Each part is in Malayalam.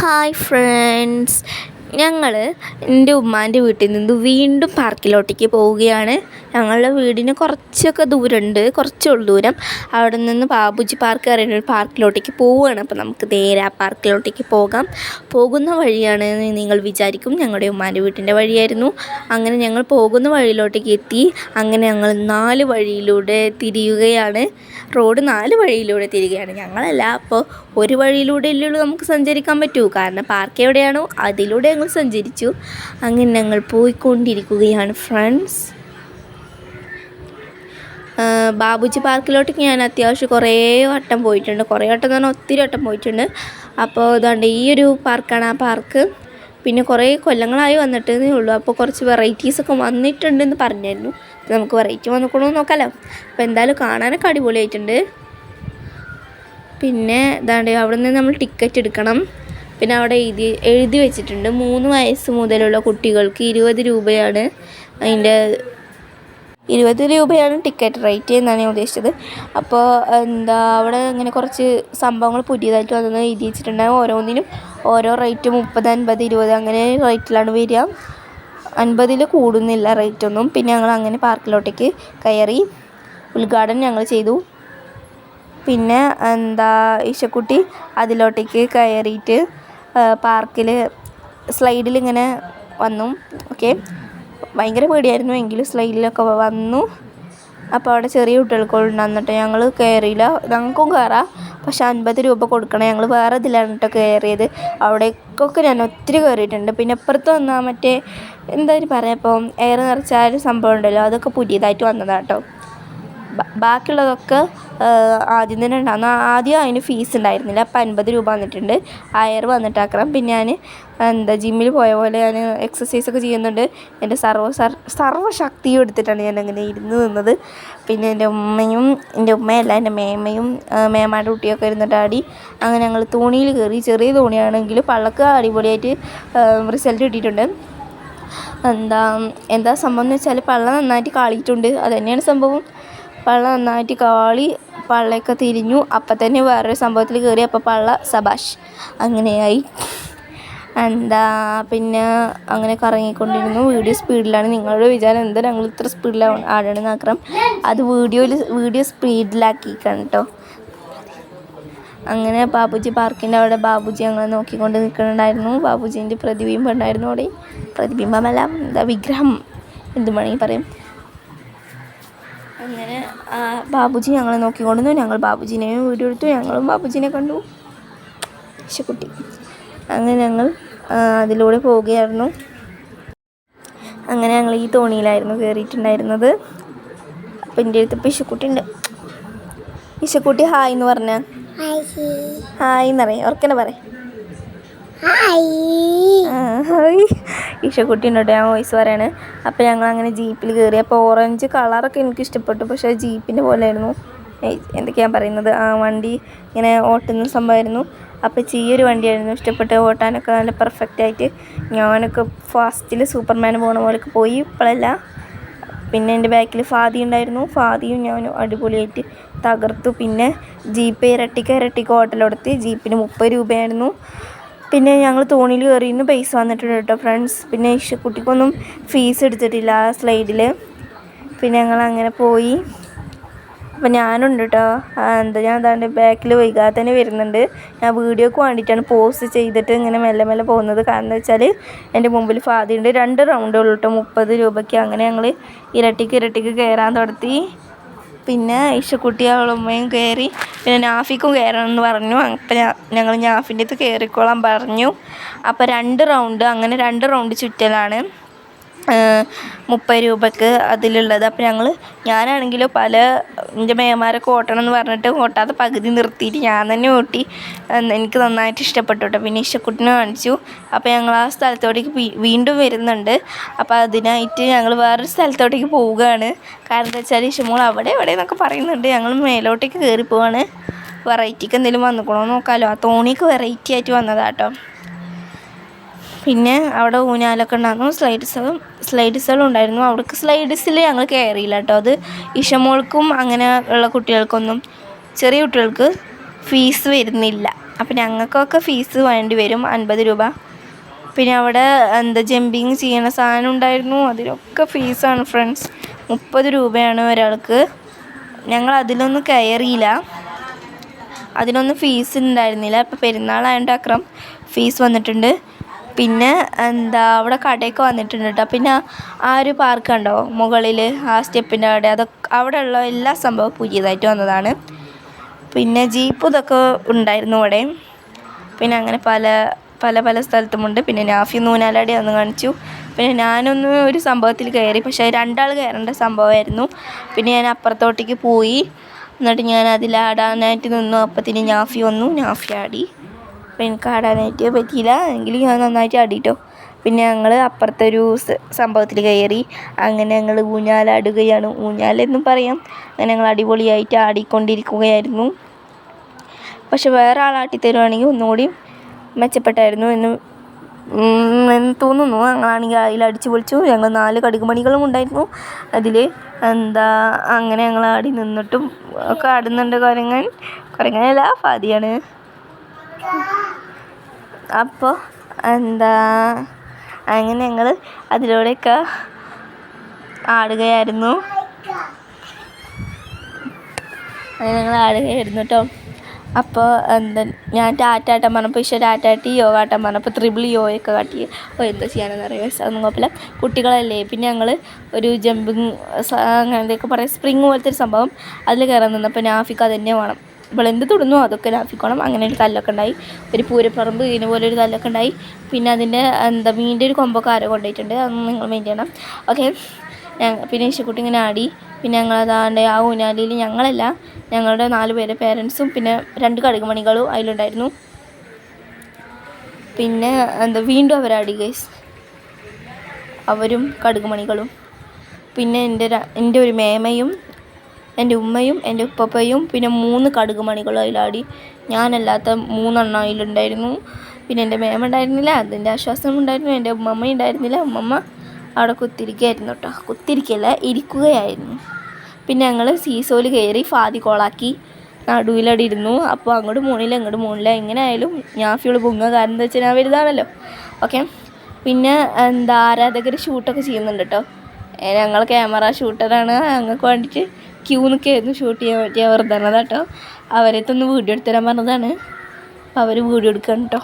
Hi friends. ഞങ്ങൾ എന്റെ ഉമ്മാന്റെ വീട്ടിൽ നിന്ന് വീണ്ടും പാർക്കിലോട്ടേക്ക് പോവുകയാണ്. ഞങ്ങളുടെ വീടിന് കുറച്ചൊക്കെ ദൂരമുണ്ട് കുറച്ചുള്ളൂ ദൂരം. അവിടെ നിന്ന് ബാബുജി പാർക്ക് പറയുന്ന ഒരു പാർക്കിലോട്ടേക്ക് പോവുകയാണ്. അപ്പോൾ നമുക്ക് നേരെ ആ പാർക്കിലോട്ടേക്ക് പോകാം. പോകുന്ന വഴിയാണ് നിങ്ങൾ വിചാരിക്കും ഞങ്ങളുടെ ഉമ്മാന്റെ വീട്ടിന്റെ വഴിയായിരുന്നു. അങ്ങനെ ഞങ്ങൾ പോകുന്ന വഴിയിലോട്ടേക്ക് എത്തി. അങ്ങനെ ഞങ്ങൾ നാല് വഴിയിലൂടെ തിരിയുകയാണ്. റോഡ് നാല് വഴിയിലൂടെ തിരികെയാണ് ഞങ്ങളല്ല അപ്പോൾ ഒരു വഴിയിലൂടെ ഉള്ളൂ നമുക്ക് സഞ്ചരിക്കാൻ പറ്റൂ. കാരണം പാർക്ക് എവിടെയാണോ അതിലൂടെ ഞങ്ങൾ സഞ്ചരിച്ചു. അങ്ങനെ ഞങ്ങൾ പോയിക്കൊണ്ടിരിക്കുകയാണ് ഫ്രണ്ട്സ് ബാബുജി പാർക്കിലോട്ടേക്ക് ഞാൻ അത്യാവശ്യം കുറേ വട്ടം പോയിട്ടുണ്ട്. കുറേ വട്ടം എന്ന് പറഞ്ഞാൽ ഒത്തിരി വട്ടം പോയിട്ടുണ്ട്. അപ്പോൾ ഇതാണ്ട് ഈ ഒരു പാർക്കാണ് ആ പാർക്ക്. പിന്നെ കുറേ കൊല്ലങ്ങളായി വന്നിട്ടേ ഉള്ളൂ. അപ്പോൾ കുറച്ച് വെറൈറ്റീസൊക്കെ വന്നിട്ടുണ്ടെന്ന് പറഞ്ഞായിരുന്നു. നമുക്ക് വെറൈറ്റി വന്നിക്കണോ നോക്കാമല്ലോ അപ്പോൾ എന്തായാലും കാണാനൊക്കെ അടിപൊളിയായിട്ടുണ്ട്. പിന്നെ ഇതാണ്ട് അവിടെ നിന്ന് നമ്മൾ ടിക്കറ്റ് എടുക്കണം. പിന്നെ അവിടെ എഴുതി എഴുതി വെച്ചിട്ടുണ്ട്. മൂന്ന് വയസ്സ് മുതലുള്ള കുട്ടികൾക്ക് ഇരുപത് രൂപയാണ് അതിന്റെ ഇരുപത് രൂപയാണ് ടിക്കറ്റ് റേറ്റ് എന്നാണ് ഞാൻ ഉദ്ദേശിച്ചത്. അപ്പോൾ എന്താ അവിടെ ഇങ്ങനെ കുറച്ച് സംഭവങ്ങൾ പുതിയതായിട്ട് വന്നത് എഴുതി വെച്ചിട്ടുണ്ടാകും ഓരോന്നിനും ഓരോ റേറ്റ് മുപ്പത് അൻപത് ഇരുപത് അങ്ങനെ റേറ്റിലാണ് വരിക. അൻപതിൽ കൂടുന്നില്ല റേറ്റൊന്നും പിന്നെ ഞങ്ങൾ അങ്ങനെ പാർക്കിലോട്ടേക്ക് കയറി ഉദ്ഘാടനം ഞങ്ങൾ ചെയ്തു. പിന്നെ എന്താ ഈശക്കുട്ടി അതിലോട്ടേക്ക് കയറിയിട്ട് പാർക്കിൽ സ്ലൈഡിലിങ്ങനെ വന്നു. ഓക്കെ. ഭയങ്കര പേടിയായിരുന്നു. എങ്കിലും സ്ലൈഡിലൊക്കെ വന്നു. അപ്പോൾ അവിടെ ചെറിയ കുട്ടികൾക്കുണ്ട്. ഉണ്ടെന്നിട്ട് ഞങ്ങൾ കയറിയില്ല ഞങ്ങൾക്കും കയറാം പക്ഷെ അൻപത് രൂപ കൊടുക്കണം. ഞങ്ങൾ വേറെ ഇതിലാണ് കേട്ടോ കയറിയത് അവിടേക്കൊക്കെ ഞാൻ ഒത്തിരി കയറിയിട്ടുണ്ട് പിന്നെ അപ്പുറത്ത് വന്നാൽ മറ്റേ എന്തായാലും പറയാം ഇപ്പം എയർ നിറച്ച ആ ഒരു സംഭവം ഉണ്ടല്ലോ. അതൊക്കെ പുതിയതായിട്ട് വന്നതാണ് കേട്ടോ ബാക്കിയുള്ളതൊക്കെ ആദ്യം തന്നെ ഉണ്ടായിരുന്നു ആദ്യം അതിന് ഫീസ് ഉണ്ടായിരുന്നില്ല. അപ്പം അൻപത് രൂപ വന്നിട്ടുണ്ട്. രൂപ വന്നിട്ടാക്കണം. പിന്നെ ഞാൻ എന്താ ജിമ്മിൽ പോയ പോലെ ഞാൻ എക്സസൈസ് ഒക്കെ ചെയ്യുന്നുണ്ട്. എന്റെ സർവ സർവശക്തിയും എടുത്തിട്ടാണ് ഞാൻ അങ്ങനെ ഇരുന്ന് നിന്നത്. പിന്നെ എന്റെ ഉമ്മയും എന്റെ ഉമ്മയല്ല എന്റെ മേമയും മേമാരുടെ കുട്ടിയൊക്കെ ഇരുന്നിട്ട് ആടി അങ്ങനെ ഞങ്ങൾ തോണിയിൽ കയറി ചെറിയ തോണിയാണെങ്കിലും പള്ളക്ക് അടിപൊളിയായിട്ട് റിസൾട്ട് കിട്ടിയിട്ടുണ്ട്. എന്താ എന്താ സംഭവം എന്ന് വെച്ചാൽ പള്ള നന്നായിട്ട് കാളിയിട്ടുണ്ട്. അത് തന്നെയാണ് സംഭവം. പള്ള നന്നായിട്ട് കാളി പള്ളയൊക്കെ തിരിഞ്ഞു. അപ്പം തന്നെ വേറൊരു സംഭവത്തിൽ കയറി അപ്പം പള്ള സബാഷ്. അങ്ങനെയായി. എന്താ പിന്നെ അങ്ങനെ കറങ്ങിക്കൊണ്ടിരുന്നു. വീഡിയോ സ്പീഡിലാണ്. നിങ്ങളുടെ വിചാരം എന്താ ഞങ്ങൾ ഇത്ര സ്പീഡിലാണ് ആടണമെന്ന് ആക്രം അത് വീഡിയോയിൽ വീഡിയോ സ്പീഡിലാക്കിക്കാണ് കേട്ടോ അങ്ങനെ ബാബുജി പാർക്കിന്റെ അവിടെ ബാബുജി ഞങ്ങളെ നോക്കിക്കൊണ്ട് നിൽക്കുന്നുണ്ടായിരുന്നു. ബാബുജീന്റെ പ്രതിബിംബം ഉണ്ടായിരുന്നു അവിടെ. പ്രതിബിംബമല്ല എന്താ വിഗ്രഹം. എന്ത് വേണമെങ്കിൽ പറയും. ബാബുജി ഞങ്ങളെ നോക്കിക്കൊണ്ടിരുന്നു. ഞങ്ങൾ ബാബുജീനെയും വീഡിയോ എടുത്തു. ഞങ്ങളും ബാബുജിനെ കണ്ടു. ഇശക്കുട്ടി അങ്ങനെ ഞങ്ങൾ അതിലൂടെ പോവുകയായിരുന്നു. അങ്ങനെ ഞങ്ങൾ ഈ തോണിയിലായിരുന്നു കയറിയിട്ടുണ്ടായിരുന്നത്. അപ്പം എന്റെ അടുത്ത് ഇപ്പം ഇശക്കുട്ടി ഉണ്ട് പിശുക്കുട്ടി ഹായ് എന്ന് പറഞ്ഞ. ഹായ്. എന്നറിയാം. ഓർക്കനെ പറയാം. ഹായ്. ഈശക്കുട്ടി ഉണ്ട് ഞാൻ വോയിസ് പറയാണ്. അപ്പോൾ ഞങ്ങൾ അങ്ങനെ ജീപ്പിൽ കയറി അപ്പോൾ ഓറഞ്ച് കളറൊക്കെ എനിക്ക് ഇഷ്ടപ്പെട്ടു. പക്ഷേ ജീപ്പിന്റെ പോലെയായിരുന്നു. എന്തൊക്കെയാണ് പറയുന്നത്? ആ വണ്ടി ഇങ്ങനെ ഓട്ടുന്ന സംഭവമായിരുന്നു. അപ്പോൾ ചീയൊരു വണ്ടിയായിരുന്നു ഇഷ്ടപ്പെട്ട് ഓട്ടാനൊക്കെ നല്ല പെർഫെക്റ്റ് ആയിട്ട് ഞാനൊക്കെ ഫാസ്റ്റിൽ സൂപ്പർമാൻ പോണ പോലെയൊക്കെ പോയി. ഇപ്പോഴല്ല പിന്നെ എന്റെ ബാക്കിൽ ഫാദി ഉണ്ടായിരുന്നു. ഫാദിയും ഞാനും അടിപൊളിയായിട്ട് തകർത്തു. പിന്നെ ജീപ്പ് ഇരട്ടിക്ക് ഇരട്ടിക്ക് ഹോട്ടലെടുത്ത് ജീപ്പിന് മുപ്പത് രൂപയായിരുന്നു. പിന്നെ ഞങ്ങൾ തോണിയിൽ കയറിയിരുന്നു പൈസ വന്നിട്ടുണ്ട് കേട്ടോ ഫ്രണ്ട്സ് പിന്നെ ഇഷക്കുട്ടിക്കൊന്നും ഫീസ് എടുത്തിട്ടില്ല ആ സ്ലൈഡിൽ പിന്നെ ഞങ്ങൾ അങ്ങനെ പോയി. അപ്പം ഞാനുണ്ട് കേട്ടോ. എന്താ ഞാൻ അതാണ്ട് ബാക്കിൽ വൈകാതെ തന്നെ വരുന്നുണ്ട്. ഞാൻ വീഡിയോക്ക് വേണ്ടിയിട്ടാണ് പോസ്റ്റ് ചെയ്തിട്ട് ഇങ്ങനെ മെല്ലെ മെല്ലെ പോകുന്നത്. കാരണം എന്താ വെച്ചാൽ എന്റെ മുമ്പിൽ ഫാദിയുണ്ട് രണ്ട് റൗണ്ടേ ഉള്ളൂ മുപ്പത് രൂപയ്ക്ക്. അങ്ങനെ ഞങ്ങൾ ഇരട്ടിക്ക് ഇരട്ടിക്ക് കയറാൻ തുടത്തി. പിന്നെ ഇഷക്കുട്ടി അവളുമ്മയും കയറി പിന്നെ നാഫിക്കും കയറണം എന്ന് പറഞ്ഞു. അപ്പം ഞങ്ങൾ നാഫിന്റെ അടുത്ത് കയറിക്കോളാൻ പറഞ്ഞു. അപ്പോൾ രണ്ട് റൗണ്ട് അങ്ങനെ രണ്ട് റൗണ്ട് ചുറ്റലാണ് മുപ്പത് രൂപയ്ക്ക് അതിലുള്ളത്. അപ്പം ഞങ്ങൾ ഞാനാണെങ്കിലും പല എന്റെ മേമാരൊക്കെ ഓട്ടണം എന്ന് പറഞ്ഞിട്ട് ഓട്ടാതെ പകുതി നിർത്തിയിട്ട് ഞാൻ തന്നെ ഓട്ടി. എനിക്ക് നന്നായിട്ട് ഇഷ്ടപ്പെട്ടു കേട്ടോ. പിന്നെ ഇഷ്ടക്കുട്ടിനെ കാണിച്ചു. അപ്പോൾ ഞങ്ങൾ ആ സ്ഥലത്തോട്ടേക്ക് വീണ്ടും വരുന്നുണ്ട്. അപ്പോൾ അതിനായിട്ട് ഞങ്ങൾ വേറൊരു സ്ഥലത്തോട്ടേക്ക് പോവുകയാണ്. കാരണം എന്താ വെച്ചാൽ ഇഷ്ടമോൾ അവിടെ എവിടെ എന്നൊക്കെ പറയുന്നുണ്ട്. ഞങ്ങൾ മേലോട്ടേക്ക് കയറി പോവാണ് വെറൈറ്റിക്ക് എന്തെങ്കിലും വന്നിക്കണോ നോക്കാമല്ലോ ആ തോണിക്ക് വെറൈറ്റി ആയിട്ട് വന്നതാട്ടോ പിന്നെ അവിടെ ഊഞ്ഞാലൊക്കെ ഉണ്ടായിരുന്നു സ്ലൈഡ്സും സ്ലൈഡ്സുകളും ഉണ്ടായിരുന്നു. അവിടേക്ക് സ്ലൈഡ്സിൽ ഞങ്ങൾ കയറിയില്ല കേട്ടോ. അത് ഇഷമോൾക്കും അങ്ങനെ ഉള്ള കുട്ടികൾക്കൊന്നും ചെറിയ കുട്ടികൾക്ക് ഫീസ് വരുന്നില്ല. അപ്പം ഞങ്ങൾക്കൊക്കെ ഫീസ് വേണ്ടി വരും അൻപത് രൂപ. പിന്നെ അവിടെ എന്താ ജമ്പിങ് ചെയ്യുന്ന സാധനം ഉണ്ടായിരുന്നു. അതിനൊക്കെ ഫീസാണ് ഫ്രണ്ട്സ്. മുപ്പത് രൂപയാണ് ഒരാൾക്ക്. ഞങ്ങൾ അതിലൊന്നും കയറിയില്ല. അതിനൊന്നും ഫീസ് ഉണ്ടായിരുന്നില്ല. ഇപ്പം പെരുന്നാളായതുകൊണ്ട് അക്രം ഫീസ് വന്നിട്ടുണ്ട്. പിന്നെ എന്താ അവിടെ കടയൊക്കെ വന്നിട്ടുണ്ട് കേട്ടോ പിന്നെ ആ ഒരു പാർക്ക് ഉണ്ടോ മുകളിൽ ആ സ്റ്റെപ്പിന്റെ അവിടെ. അതൊക്കെ അവിടെയുള്ള എല്ലാ സംഭവം പുതിയതായിട്ട് വന്നതാണ്. പിന്നെ ജീപ്പ് ഇതൊക്കെ ഉണ്ടായിരുന്നു അവിടെ. പിന്നെ അങ്ങനെ പല പല പല സ്ഥലത്തുമുണ്ട് പിന്നെ നാഫി നൂനാലാടി ഒന്ന് കാണിച്ചു. പിന്നെ ഞാനൊന്ന് ഒരു സംഭവത്തിൽ കയറി. പക്ഷേ രണ്ടാൾ കയറേണ്ട സംഭവമായിരുന്നു. പിന്നെ ഞാൻ അപ്പുറത്തോട്ടേക്ക് പോയി. എന്നിട്ട് ഞാൻ അതിലാടാനായിട്ട് നിന്നു. അപ്പത്തിന് ഞാഫി വന്നു. ഞാഫി ആടി. അപ്പം എനിക്ക് ആടാനായിട്ട് പറ്റിയില്ല. എങ്കിലും ഞാൻ നന്നായിട്ട് ആടിട്ടോ. പിന്നെ ഞങ്ങൾ അപ്പുറത്തെ ഒരു സംഭവത്തിൽ കയറി. അങ്ങനെ ഞങ്ങൾ ഊഞ്ഞാലാടുകയാണ് ഊഞ്ഞാലെന്നും പറയാം. അങ്ങനെ ഞങ്ങൾ അടിപൊളിയായിട്ട് ആടിക്കൊണ്ടിരിക്കുകയായിരുന്നു. പക്ഷെ വേറെ ആളാട്ടി തരുവാണെങ്കിൽ ഒന്നുകൂടി മെച്ചപ്പെട്ടായിരുന്നു എന്ന് എന്ന് തോന്നുന്നു. ഞങ്ങളാണെങ്കിൽ അതിൽ അടിച്ചു പൊളിച്ചു. ഞങ്ങൾ നാല് കടുകുമണികളും ഉണ്ടായിരുന്നു. അതിൽ എന്താ അങ്ങനെ ഞങ്ങൾ ആടി നിന്നിട്ടും ഒക്കെ ആടുന്നുണ്ട് കുരങ്ങൻ. കുരങ്ങനല്ല ഫാദിയാണ്. അപ്പോൾ എന്താ അങ്ങനെ ഞങ്ങൾ അതിലൂടെയൊക്കെ ആടുകയായിരുന്നു. അങ്ങനെ ഞങ്ങൾ ആടുകയായിരുന്നു കേട്ടോ അപ്പോൾ എന്താ ഞാൻ ടാറ്റ ആട്ടാൻ പറഞ്ഞപ്പോൾ ഇഷ്ടം ടാറ്റ ആട്ടി യോഗ ആട്ടാൻ പറഞ്ഞപ്പോൾ ത്രിബിൾ യോയൊക്കെ കാട്ടി. ഓ എന്താ ചെയ്യാനെന്ന് അറിയാം കുഴപ്പമില്ല കുട്ടികളല്ലേ പിന്നെ ഞങ്ങൾ ഒരു ജമ്പിങ് അങ്ങനത്തെയൊക്കെ പറയാം സ്പ്രിങ് പോലത്തെ ഒരു സംഭവം അതിൽ കയറാൻ നിന്നപ്പോൾ നാഫിക്ക് അത് തന്നെ വേണം. എന്ത് തൊടുന്നു. അതൊക്കെ നാഫിക്ക് അങ്ങനെ ഒരു തല്ലൊക്കെ ഉണ്ടായി. ഒരു പൂരപ്പറമ്പ് ഇതിനെ പോലെ ഒരു തല്ലൊക്കെ ഉണ്ടായി. പിന്നെ അതിന്റെ എന്താ മീന്റെ ഒരു കൊമ്പൊക്കെ ആരോ കൊണ്ടുപോയിട്ടുണ്ട്. അതൊന്നും നിങ്ങൾ മെയിൻ ചെയ്യണം. ഓക്കെ പിന്നെ ഇശക്കുട്ടി ഇങ്ങനെ ആടി. പിന്നെ ഞങ്ങൾ അതാണ്ട് ആ ഊനാലിയിൽ ഞങ്ങളല്ല. ഞങ്ങളുടെ നാല് പേരെ പേരൻസും പിന്നെ രണ്ട് കടുകുമണികളും അതിലുണ്ടായിരുന്നു. പിന്നെ എന്താ വീണ്ടും അവരാടി ഗൈസ് അവരും കടുകുമണികളും. പിന്നെ എന്റെ എന്റെ ഒരു മേമയും എന്റെ ഉമ്മയും എന്റെ ഉപ്പപ്പയും പിന്നെ മൂന്ന് കടുകുമണികളും അതിലാടി. ഞാനല്ലാത്ത മൂന്നെണ്ണം അതിലുണ്ടായിരുന്നു. പിന്നെ എന്റെ മേമ ഉണ്ടായിരുന്നില്ല അതിന്റെ ആശ്വാസം ഉണ്ടായിരുന്നു എന്റെ ഉമ്മമ്മ ഉണ്ടായിരുന്നില്ല. ഉമ്മമ്മ അവിടെ കുത്തിരിക്കുകയായിരുന്നു കേട്ടോ. കുത്തിരിക്കല്ല ഇരിക്കുകയായിരുന്നു. പിന്നെ ഞങ്ങൾ സീസോയിൽ കയറി ഫാതി കോളാക്കി നടുവിലടി ഇരുന്നു. അപ്പോൾ അങ്ങോട്ട് മൂണില്ല ഇങ്ങോട്ട് മൂണില്ല എങ്ങനെ ആയാലും ഞാൻ ഫ്യൂൾ പൊങ്ങുക കാരണം എന്താ വെച്ചാൽ ഞാൻ വലുതാണല്ലോ. ഓക്കെ പിന്നെ എന്താ ആരാധകർ ഷൂട്ടൊക്കെ ചെയ്യുന്നുണ്ട് കേട്ടോ. ഞങ്ങൾ ക്യാമറ ഷൂട്ടറാണ് ഞങ്ങൾക്ക് വേണ്ടിയിട്ട് ക്യൂ നിൽക്കായിരുന്നു ഷൂട്ട് ചെയ്യാൻ പറ്റിയ വെറുതാണ് കേട്ടോ. അവരെ തന്നെ വീഡിയോ എടുത്തു തരാൻ പറഞ്ഞതാണ്. അപ്പോൾ അവർ വീഡിയോ എടുക്കണം കേട്ടോ.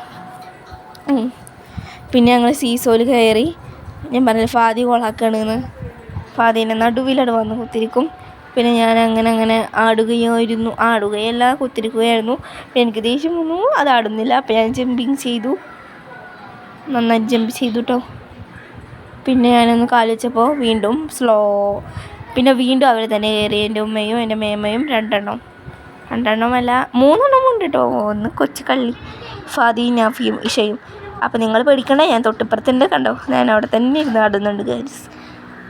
പിന്നെ ഞങ്ങൾ സീസോയിൽ കയറി. ഞാൻ പറഞ്ഞില്ല ഫാദി കോളാക്കണെന്ന്. ഫാദീനെ നടുവിലാണ് വന്ന് കുത്തിരിക്കും. പിന്നെ ഞാൻ അങ്ങനെ അങ്ങനെ ആടുകയായിരുന്നു. ആടുകയല്ല കുത്തിരിക്കുകയായിരുന്നു. പിന്നെ എനിക്ക് ദേഷ്യം വന്നു. അത് ആടുന്നില്ല. അപ്പോൾ ഞാൻ ജമ്പിങ് ചെയ്തു. നന്നായി ജമ്പ് ചെയ്തു കേട്ടോ പിന്നെ ഞാനൊന്ന് കാലുവെച്ചപ്പോൾ വീണ്ടും സ്ലോ പിന്നെ വീണ്ടും അവർ തന്നെ കയറി. എന്റെ ഉമ്മയും എന്റെ മേമയും രണ്ടെണ്ണം. രണ്ടെണ്ണമല്ല മൂന്നെണ്ണം ഉണ്ട് കേട്ടോ ഒന്ന് കൊച്ചു കള്ളി. ഫാദി നാഫിയും ഇഷയും. അപ്പോൾ നിങ്ങൾ പേടിക്കണ്ട ഞാൻ തൊട്ടിപ്പുറത്തുണ്ട് കണ്ടോ. ഞാൻ അവിടെ തന്നെ ഇരുന്ന് ആടുന്നുണ്ട് ഗൈസ്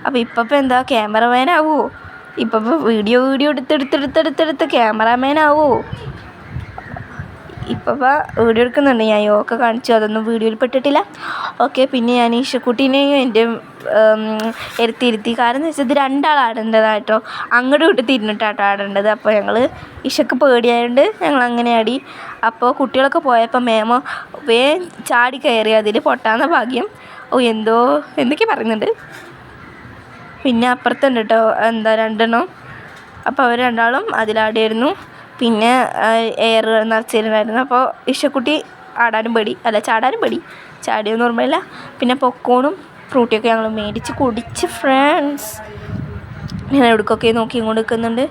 അപ്പോൾ ഇപ്പം എന്താ ക്യാമറമാൻ ആവുമോ ഇപ്പം വീഡിയോ വീഡിയോ എടുത്തെടുത്തെടുത്തെടുത്തെടുത്ത് ക്യാമറാമാൻ ഇപ്പം വീഡിയോ എടുക്കുന്നുണ്ട്. ഞാൻ യോഗ കാണിച്ചു. അതൊന്നും വീഡിയോയിൽ പെട്ടിട്ടില്ല. ഓക്കെ പിന്നെ ഞാൻ ഈശക്കുട്ടീനെയും എന്റെ ഇരുത്തി. കാരണം എന്ന് വെച്ചാൽ ഇത് രണ്ടാളാടേണ്ടതായിട്ടോ അങ്ങോട്ടും വിട്ട് തിരിഞ്ഞിട്ടാട്ടോ ആടേണ്ടത്. അപ്പോൾ ഞങ്ങൾ ഇഷക്ക് പേടിയായതുകൊണ്ട് ഞങ്ങൾ അങ്ങനെ ആടി. അപ്പോൾ കുട്ടികളൊക്കെ പോയപ്പോൾ മേമോ വേ ചാടി കയറി അതിൽ പൊട്ടാന്ന ഭാഗ്യം. ഓ എന്തോ എന്തൊക്കെ പറയുന്നുണ്ട്. പിന്നെ അപ്പുറത്തുണ്ട് കേട്ടോ. എന്താ രണ്ടെണ്ണം. അപ്പോൾ അവർ രണ്ടാളും അതിലാടിയായിരുന്നു. പിന്നെ എയർ നിറച്ചിരുന്നായിരുന്നു. അപ്പോൾ ഇഷക്കുട്ടി ആടാനും പേടി. അല്ല ചാടാനും പേടി. ചാടിയെന്ന് ഓർമ്മയില്ല. പിന്നെ പൊക്കോണും ഫ്രൂട്ടിയൊക്കെ ഞങ്ങൾ മേടിച്ച് കുടിച്ച് ഫ്രണ്ട്സ് ഞാൻ എവിടേക്കൊക്കെ നോക്കി ഇങ്ങോട്ട് നിൽക്കുന്നുണ്ട്.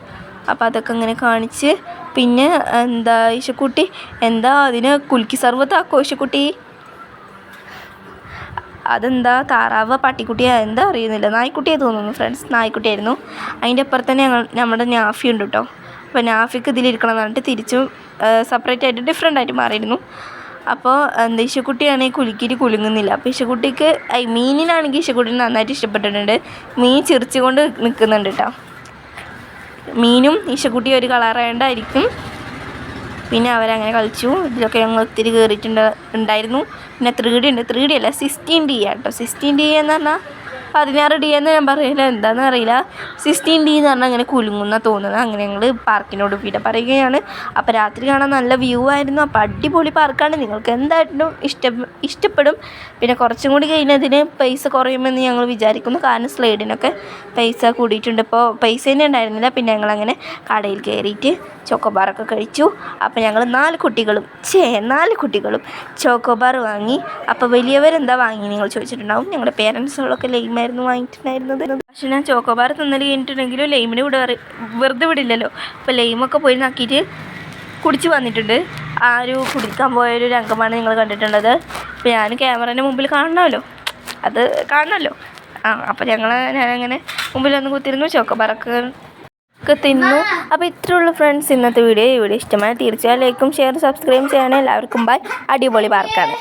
അപ്പോൾ അതൊക്കെ ഇങ്ങനെ കാണിച്ച് പിന്നെ എന്താ ഇഷക്കുട്ടി എന്താ അതിന് കുലുക്കി സർവത്താക്കോ ഇഷക്കുട്ടി അതെന്താ താറാവ് പട്ടിക്കുട്ടിയാ? എന്താ അറിയുന്നില്ല. നായ്ക്കുട്ടിയെ തോന്നുന്നു ഫ്രണ്ട്സ് നായ്ക്കുട്ടിയായിരുന്നു. അതിന്റെ അപ്പുറത്തന്നെ ഞങ്ങൾ നമ്മുടെ നാഫി ഉണ്ട് കേട്ടോ അപ്പോൾ നാഫിക്ക് ഇതിലിരിക്കണം എന്ന് പറഞ്ഞിട്ട് തിരിച്ചും സെപ്പറേറ്റ് ആയിട്ട് ഡിഫറെന്റ് ആയിട്ട് മാറിയിരുന്നു. അപ്പോൾ എന്താ ഇശക്കുട്ടിയാണെങ്കിൽ കുലുക്കിയിട്ട് കുലുങ്ങുന്നില്ല. അപ്പോൾ ഇശക്കുട്ടിക്ക് ഐ മീനിനാണെങ്കിൽ ഇശക്കുട്ടിനെ നന്നായിട്ട് ഇഷ്ടപ്പെട്ടിട്ടുണ്ട്. മീൻ ചിരിച്ചുകൊണ്ട് നിൽക്കുന്നുണ്ട് കേട്ടോ. മീനും ഇശക്കുട്ടി ഒരു കളറായതുകൊണ്ടായിരിക്കും പിന്നെ അവരങ്ങനെ കളിച്ചു. ഇതിലൊക്കെ ഞങ്ങൾ ഒത്തിരി കയറിയിട്ടുണ്ട് ഉണ്ടായിരുന്നു. പിന്നെ ത്രീ ഡി ഉണ്ട്. ത്രീ ഡി അല്ല സിക്സ്റ്റീൻ ഡി കേട്ടോ. സിക്സ്റ്റീൻ ഡി എന്ന് പറഞ്ഞാൽ പതിനാറ് ഡി എന്ന് ഞാൻ പറയില്ല എന്താണെന്ന് അറിയില്ല. സിക്സ്റ്റീൻ ഡി എന്ന് പറഞ്ഞാൽ അങ്ങനെ കുലുങ്ങുന്ന തോന്നുന്നത്. അങ്ങനെ ഞങ്ങൾ പാർക്കിനോട് വിട പറയുകയാണ്. അപ്പോൾ രാത്രി കാണാൻ നല്ല വ്യൂ ആയിരുന്നു. അപ്പോൾ അടിപൊളി പാർക്കാണ് നിങ്ങൾക്ക് എന്തായിട്ടും ഇഷ്ടം ഇഷ്ടപ്പെടും. പിന്നെ കുറച്ചും കൂടി കഴിഞ്ഞതിന് പൈസ കുറയുമെന്ന് ഞങ്ങൾ വിചാരിക്കുന്നു. കാരണം സ്ലൈഡിനൊക്കെ പൈസ കൂടിയിട്ടുണ്ട്. ഇപ്പോൾ പൈസ തന്നെ ഉണ്ടായിരുന്നില്ല. പിന്നെ ഞങ്ങളങ്ങനെ കടയിൽ കയറിയിട്ട് ചോക്കോബാറൊക്കെ കഴിച്ചു. അപ്പോൾ ഞങ്ങൾ നാല് കുട്ടികളും ചേ നാല് കുട്ടികളും ചോക്കോബാർ വാങ്ങി. അപ്പോൾ വലിയവരെന്താ വാങ്ങി? നിങ്ങൾ ചോദിച്ചിട്ടുണ്ടാവും. ഞങ്ങളുടെ പേരൻസുകളൊക്കെ ലൈമായിരുന്നു വാങ്ങിയിട്ടുണ്ടായിരുന്നത് പക്ഷെ ഞാൻ ചോക്കോബാർ തിന്നൽ കഴിഞ്ഞിട്ടുണ്ടെങ്കിലും ലൈമിന് വിട വെറുതെ വിടില്ലല്ലോ. അപ്പോൾ ലൈമൊക്കെ പോയി നോക്കിയിട്ട് കുടിച്ച് വന്നിട്ടുണ്ട്. ആ ഒരു കുടിക്കാൻ പോയൊരു രംഗമാണ് നിങ്ങൾ കണ്ടിട്ടുള്ളത്. അപ്പോൾ ഞാൻ ക്യാമറേന്റെ മുമ്പിൽ കാണണമല്ലോ. അത് കാണണമല്ലോ. ആ അപ്പോൾ ഞങ്ങൾ ഞാനങ്ങനെ മുമ്പിൽ വന്ന് കുത്തിരുന്നു ചോക്കോബാറൊക്കെ ഒക്കെ തിന്നു. അപ്പോൾ ഇത്രയുള്ള ഫ്രണ്ട്സ് ഇന്നത്തെ വീഡിയോ ഇവിടെ ഇഷ്ടമായ തീർച്ചയായും ലൈക്കും ഷെയർ സബ്സ്ക്രൈബ് ചെയ്യണേ എല്ലാവർക്കും ബൈ അടിപൊളി പാർക്കാണ്